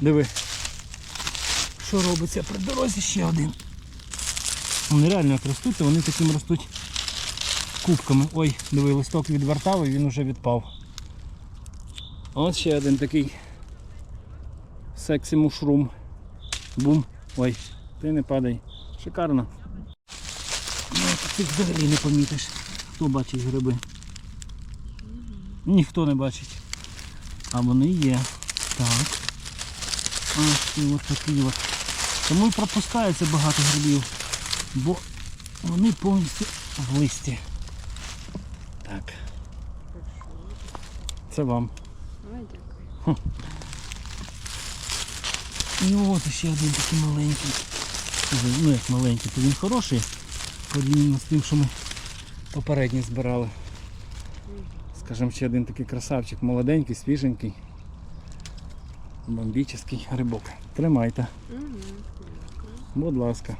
Диви. Що робиться при дорозі ще один. Вони реально як ростуть, вони таким ростуть кубками. Ой, диви, листок відвертав і він вже відпав. Ось ще один такий сексі мушрум. Бум. Ой, ти не падай. Шикарно. Ну, ти взагалі не помітиш. Хто бачить гриби? Ніхто не бачить. А вони є. Так. Ось і от такі от. Тому і пропускається багато грибів. Бо вони повністю в листі. Так. Це вам. Ой, дякую. І от ще один такий маленький. Ну як маленький, то він хороший. Порівняно з тим, що ми попередній збирали. Скажімо, ще один такий красавчик, молоденький, свіженький. Бомбічний грибок. Тримайте. Будь ласка.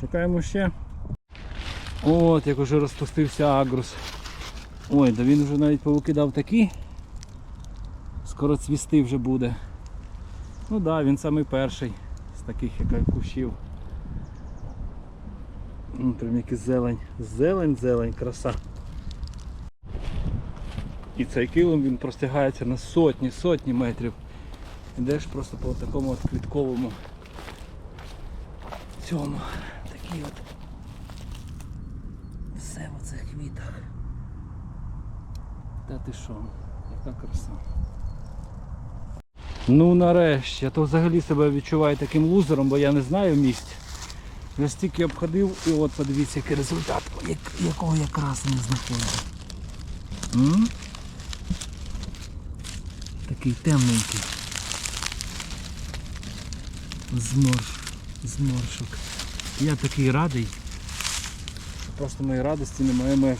Шукаємо ще. От, як уже розпустився агрус. Ой, да він вже навіть повикидав такі. Скоро цвісти вже буде. Ну так, да, він самий перший з таких як кущів. М, Прям як і зелень. Зелень, зелень, краса. І цей килим він простягається на сотні, сотні метрів. Ідеш просто по такому от квітковому цьому. Такі от все в оцих квітах. Та ти що, яка краса. Ну нарешті, а то взагалі себе відчуваю таким лузером, бо я не знаю місць. Я стільки обходив і от подивіться який результат, як, якого я краси не знаходив. Такий темненький. Зморш, зморшок. Я такий радий. Просто моєї радості немає меж.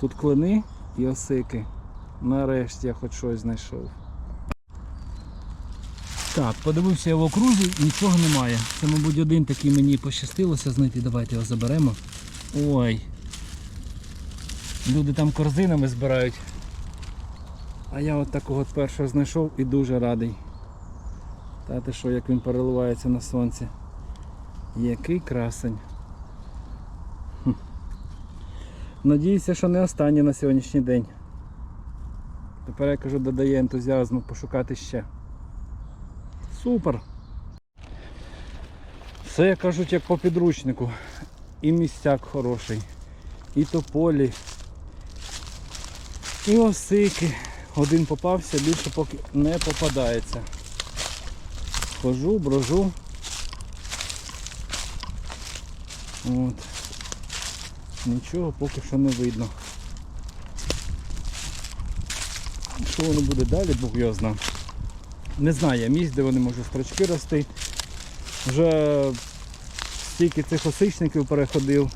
Тут клини і осики. Нарешті я хоч щось знайшов. Так, подивився я в окрузі, нічого немає. Це, мабуть, один такий мені пощастилося знайти. Давайте його заберемо. Ой. Люди там корзинами збирають. А я от такого першого знайшов і дуже радий. Ти що, як він переливається на сонці. Який красень. Надіюся, що не останній на сьогоднішній день. Тепер я кажу, додає ентузіазму пошукати ще. Супер! Все, як кажуть, як по підручнику. І місцяк хороший, і тополі, і осики. Один попався, більше поки не попадається. Хожу, брожу. От. Нічого поки що не видно. Що воно буде далі, Бог його зна. Не знаю я місць, де вони можуть строчки рости. Вже стільки цих осичників переходив.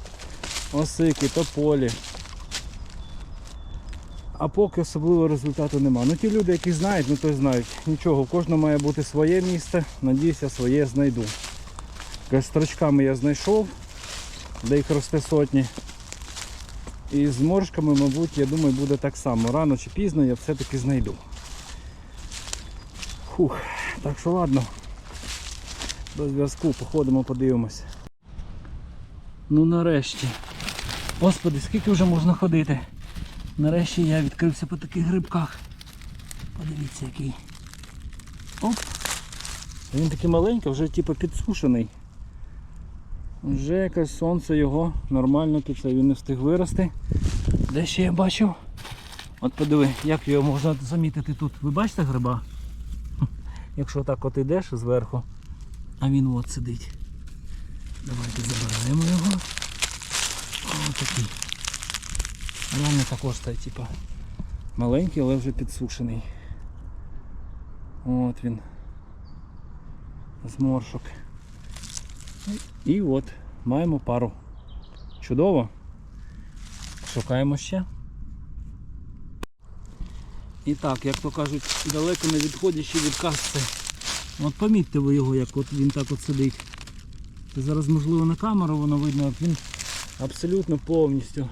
Осики, тополі. А поки особливого результату нема. Ну ті люди, які знають, ну то знають. Нічого, кожного має бути своє місце. Надіюся, своє знайду. Строчками я знайшов, де їх росте сотні. І з моршками, мабуть, я думаю, буде так само. Рано чи пізно я все-таки знайду. Фух, так що ладно. До зв'язку, походимо, подивимось. Ну нарешті. Господи, скільки вже можна ходити? Нарешті я відкрився по таких грибках. Подивіться який. Оп. Він такий маленький, вже типу підсушений. Вже якось сонце його нормально тут це він не встиг вирости. Де ще я бачу? От подиви, як його можна замітити тут. Ви бачите гриба? Якщо так от ідеш зверху, а він от сидить. Давайте забираємо його. Ось такий. Реально також це типа маленький, але вже підсушений. От він. Зморшок. І от, маємо пару. Чудово. Шукаємо ще. І так, як то кажуть, далеко не відходячи від касти. От помітьте ви його, як от він так от сидить. Зараз можливо на камеру воно видно, він абсолютно повністю.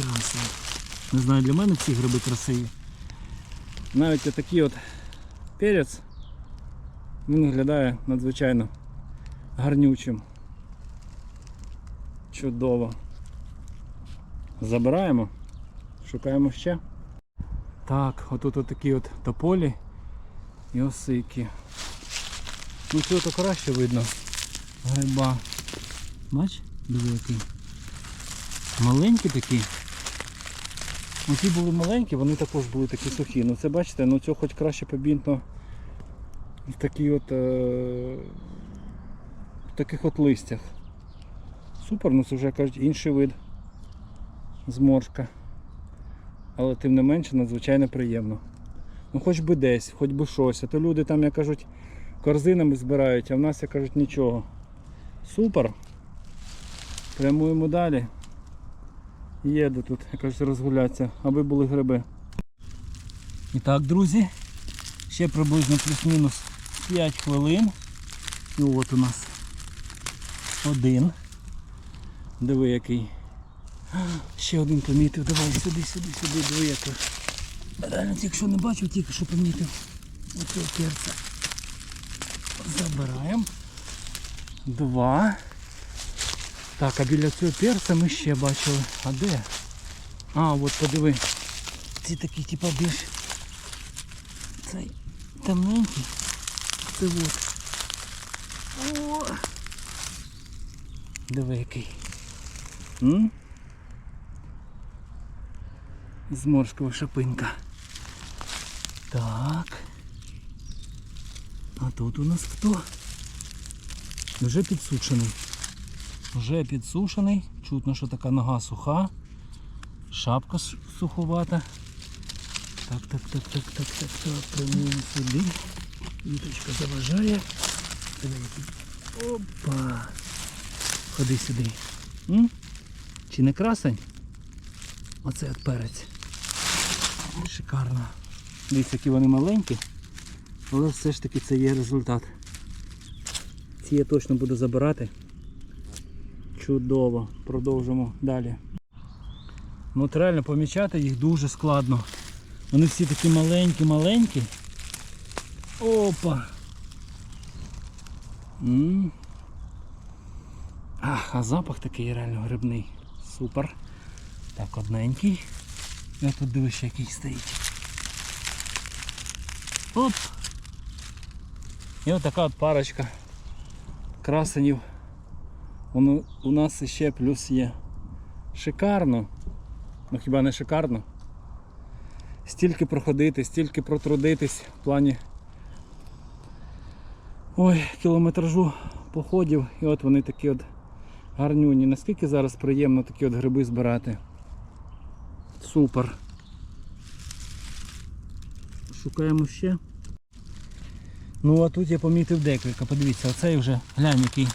О. Не знаю, для мене ці гриби красиві. Навіть отакий от перець, він виглядає надзвичайно гарнючим. Чудово. Забираємо, шукаємо ще. Так, отут от такі от тополі і осики. Ну цього то краще видно. Гриба. Бач, диви який. Маленькі такі. Оці були маленькі, вони також були такі сухі. Ну це бачите, ну цього хоч краще побінтно в такі от е, в таких от листях. Супер, ну це вже кажуть інший вид зморшка. Але тим не менше надзвичайно приємно. Ну хоч би десь, хоч би щось. А то люди там, як кажуть, корзинами збирають, а в нас, як кажуть, нічого. Супер. Прямуємо далі. Їду тут, як кажуть, розгулятися, аби були гриби. І так, друзі, ще приблизно плюс-мінус 5 хвилин. І от у нас один. Диви який. Ще один помітив. Давай сюди, сюди, сюди, диви який. Якщо не бачив, тільки що помітив. Оцього перця. Забираємо. Два. Так, а біля цього перця ми ще бачили. А де? А, от подиви. Ці такі, типа більш цей темненький. Це от. О! Диви який. М? Зморшкова шапинка. Так. А тут у нас хто? Вже підсушений. Вже підсушений. Чутно, що така нога суха. Шапка суховата. Так, так, так, так, так, так, так. Прямуємо сюди. Віточка заважає. Опа. Ходи сюди. М? Чи не красень? Оце от перець. Шикарно. Дивіться, які вони маленькі. Але все ж таки це є результат. Ці я точно буду забирати. Чудово. Продовжимо далі. Ну от реально помічати їх дуже складно. Вони всі такі маленькі-маленькі. Опа! М. Ах, а запах такий реально грибний. Супер. Так, одненький. Я тут дивишся, який стоїть. Оп! І от така от парочка красенів. Воно у нас ще плюс є. Шикарно. Ну хіба не шикарно? Стільки проходити, стільки протрудитись в плані ой, кілометражу походів. І от вони такі от гарнюні. Наскільки зараз приємно такі от гриби збирати. Супер. Шукаємо ще. Ну а тут я помітив декілька. Подивіться, оцей вже глянь який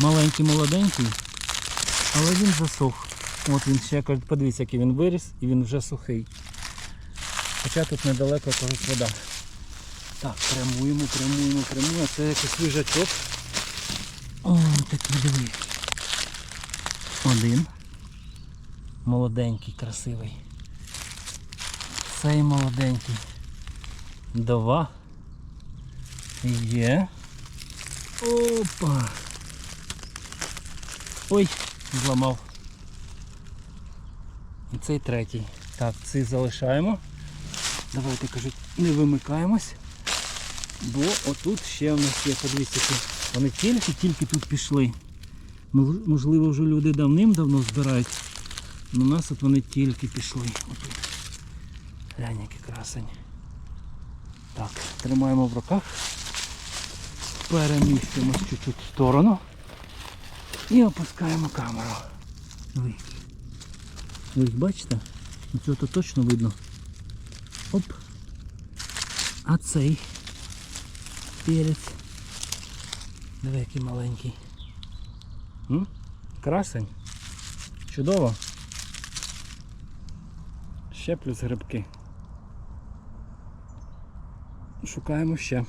маленький молоденький, але він засох. От він ще подивіться, який він виріс і він вже сухий. Хоча тут недалеко когось вода. Так, прямуємо, прямуємо, прямуємо. Це якийсь свіжачок. О, такий диви. Один. Молоденький, красивий. Цей молоденький. Два. Є. Опа. Ой, зламав. І цей третій. Так, цей залишаємо. Давайте кажуть, не вимикаємось. Бо отут ще в нас є, подивіться, вони тільки-тільки тут пішли. Можливо, вже люди давним-давно збирають. але У нас от вони тільки пішли. Отут. Глянь, який красень. Так, тримаємо в руках. Перемістимось чуть-чуть в сторону. І опускаємо камеру. Ви. Ви їх бачите? Цього то точно видно. Оп. А цей перець. Диви, який маленький. М? Красень. Чудово. Ще плюс грибки. Шукаємо ще.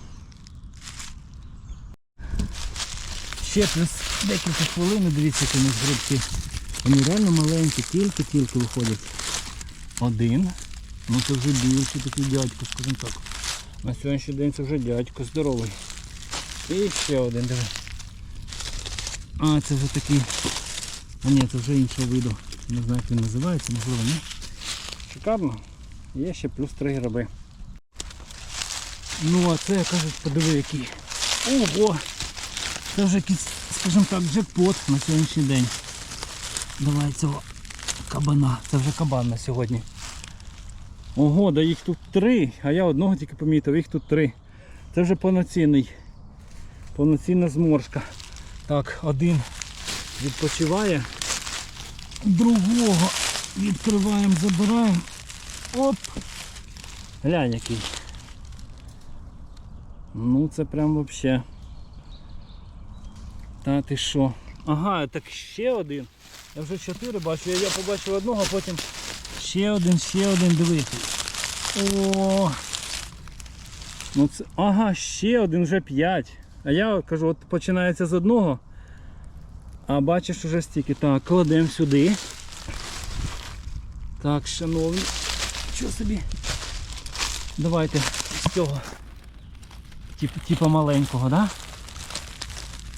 Ще плюс декілька хвилин, дивіться, які у нас грибки. Вони реально маленькі, тільки-тільки виходять. Один. Ну це вже більший такий дядько, скажімо так. На сьогоднішній день це вже дядько здоровий. І ще один, диви. А, це вже такий. А ні, це вже іншого виду. Не знаю, як він називається, можливо, ні. Шикарно. Є ще плюс три гриби. Ну а це, кажуть, подиви який. Ого! Це вже якийсь, скажімо так, джекпот на сьогоднішній день. Давай цього кабана. Це вже кабан на сьогодні. Ого, да їх тут три, а я одного тільки помітив, їх тут три. Це вже повноцінний. Повноцінна зморшка. Так, один відпочиває. Другого відкриваємо, забираємо. Оп! Глянь який. Ну це прям вообще. Та ти що? Ага, так ще один. Я вже чотири бачу, я, побачив одного, а потім ще один, ще один дивити. О! Ну це. Ага, ще один, вже п'ять. А я кажу, от починається з одного. А бачиш уже стільки. Так, кладемо сюди. Так, шановні. Що собі? Давайте з цього. Тип, типа маленького, да?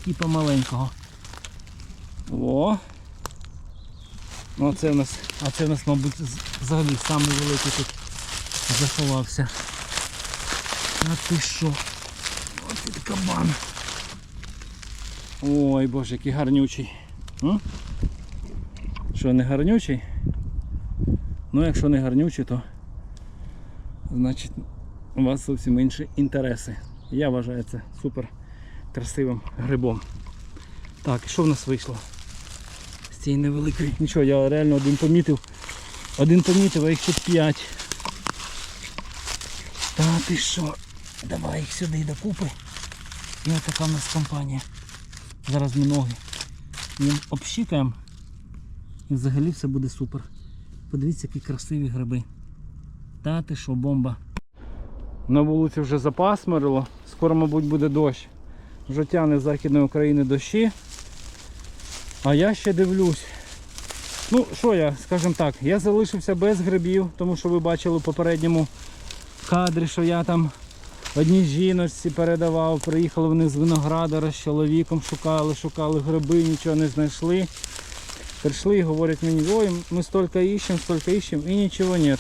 Типа маленького. О. Ну, це в нас, а це в нас, мабуть, взагалі самий великий тут заховався. А ти що? Оце ти кабан. Ой, боже, який гарнючий. Що, не гарнючий? Ну, якщо не гарнючий, то значить у вас зовсім інші інтереси. Я вважаю це супер красивим грибом. Так, що в нас вийшло? З цієї невеликої. Нічого, я реально один помітив. Один помітив, а їх тут п'ять. Та ти що? Давай їх сюди докупи. І ось така в нас компанія. Зараз ми ноги їм общикаємо. І взагалі все буде супер. Подивіться, які красиві гриби. Та ти що, бомба. На вулиці вже запасмерило, скоро, мабуть, буде дощ. Тягне з Західної України дощі. А я ще дивлюсь. Ну, що я, скажімо так, я залишився без грибів, тому що ви бачили в попередньому кадрі, що я там одній жіночці передавав, приїхали вони з виноградара з чоловіком, шукали, шукали гриби, нічого не знайшли. Прийшли і говорять мені, ой, ми стільки іщемо, стільки іщемо і нічого нет.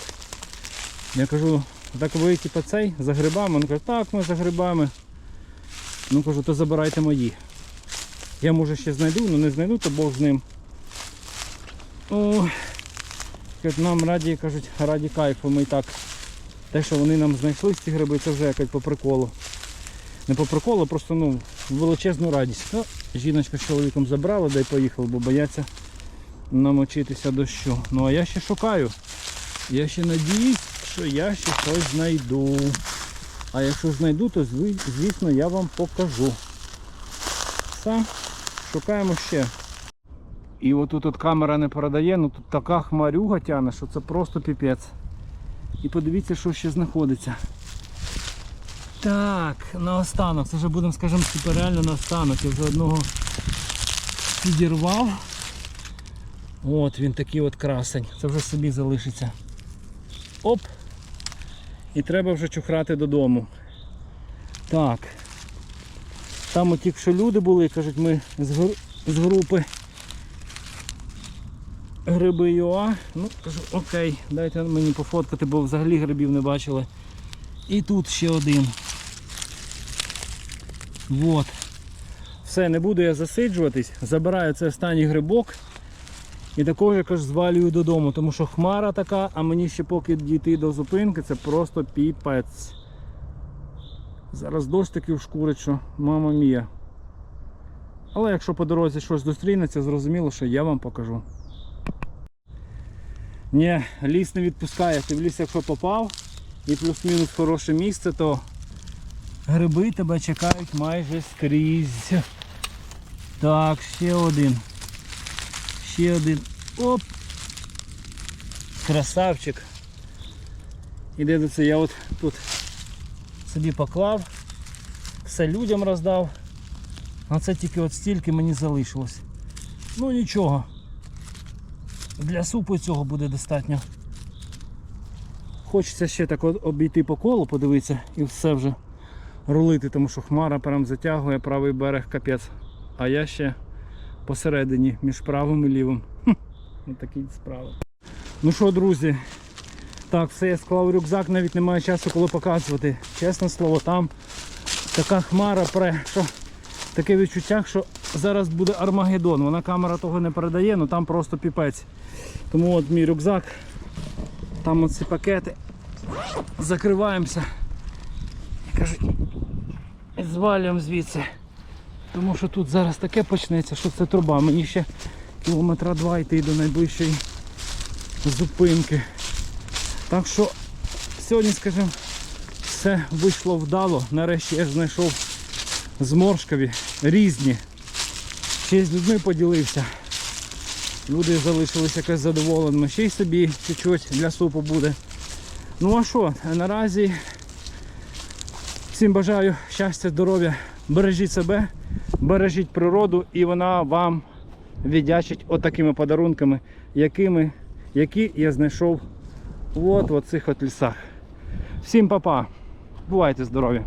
Я кажу, так ви типу цей за грибами? Він каже, так, ми за грибами. Ну кажу, то забирайте мої. Я може ще знайду, але не знайду, то Бог з ним. О, нам раді, кажуть, раді кайфу. Ми і так. Те, що вони нам знайшли ці гриби, це вже якось по приколу. Не по приколу, просто ну, величезну радість. Ну, жіночка з чоловіком забрала, де й поїхали, бо бояться намочитися дощу. Ну а я ще шукаю. Я ще надіюсь, що я ще щось знайду. А якщо знайду, то звісно я вам покажу. Все, шукаємо ще. І отут от камера не передає, ну тут така хмарюга тяне, що це просто піпець. І подивіться, що ще знаходиться. Так, наостанок. Це вже будемо, скажімо, типу реально наостанок. Я вже одного підірвав. От він такий от красень. Це вже собі залишиться. Оп! І треба вже чухрати додому. Так. Там от що люди були, кажуть, ми з, гру- з групи гриби ЮА. Ну, кажу, окей, дайте мені пофоткати, бо взагалі грибів не бачили. І тут ще один. Вот. Все, не буду я засиджуватись. Забираю цей останній грибок. І такого якось звалюю додому, тому що хмара така, а мені ще поки дійти до зупинки, це просто піпець. Зараз такий вшкурить, що мама мія. Але якщо по дорозі щось зустрінеться, зрозуміло, що я вам покажу. Ні, ліс не відпускає. Ти в ліс, якщо попав і плюс-мінус хороше місце, то гриби тебе чекають майже скрізь. Так, ще один. Ще один. Оп! Красавчик. До це, я от тут собі поклав, все людям роздав. А це тільки от стільки мені залишилось. Ну нічого. Для супу цього буде достатньо. Хочеться ще так от обійти по колу, подивитися і все вже рулити, тому що хмара прям затягує правий берег капець. А я ще посередині між правим і лівим. Хм, такі справи. Ну що, друзі, так, все я склав рюкзак, навіть немає часу коли показувати. Чесне слово, там така хмара пре, що таке відчуття, що зараз буде Армагеддон. Вона камера того не передає, але там просто піпець. Тому от мій рюкзак, там оці пакети. Закриваємося. Кажуть, звалюємо звідси. Тому що тут зараз таке почнеться, що це труба. Мені ще кілометра два йти до найближчої зупинки. Так що сьогодні, скажімо, все вийшло вдало. Нарешті я ж знайшов зморшкові різні. Ще з людьми поділився. Люди залишилися якось задоволеними. Ще й собі чуть-чуть для супу буде. Ну а що, наразі всім бажаю щастя, здоров'я, бережіть себе, бережіть природу і вона вам віддячить отакими подарунками, якими, які я знайшов от в оцих от лісах. Всім па-па. Бувайте здорові!